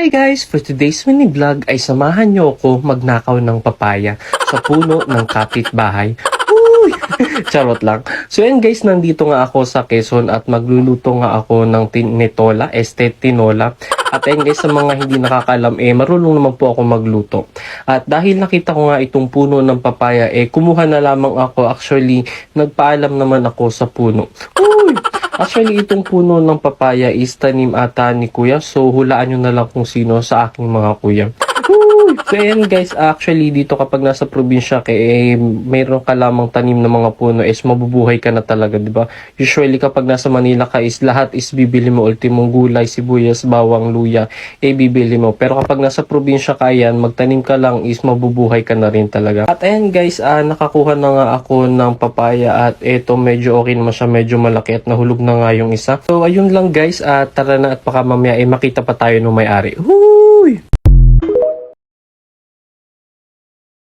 Hi guys! For today's mini vlog ay samahan niyo ako magnakaw ng papaya sa puno ng kapitbahay. Uy! Charot lang. So yan guys, nandito nga ako sa Quezon at magluluto nga ako ng tinetola, este tinola. At ayun guys, sa mga hindi nakakalam, eh, marunong naman po ako magluto. At dahil nakita ko nga itong puno ng papaya, eh, kumuha na lamang ako. Actually, nagpaalam naman ako sa puno. Uy! Actually, itong puno ng papaya is tanim ata ni kuya. So, hulaan nyo na lang kung sino sa aking mga kuya. Uy! So, ayan guys, actually, dito kapag nasa probinsya ka, eh, mayroon ka lamang tanim ng mga puno is mabubuhay ka na talaga, di ba? Usually, kapag nasa Manila ka is lahat is bibili mo, ultimong gulay, sibuyas, bawang, luya, eh, bibili mo. Pero kapag nasa probinsya ka, ayan, magtanim ka lang is mabubuhay ka na rin talaga. At ayan guys, ah, nakakuha na nga ako ng papaya at eto medyo okay naman siya, medyo malaki at nahulog na nga yung isa. So, ayun lang guys, ah, tara na at baka mamaya eh, makita pa tayo ng may-ari. Huy!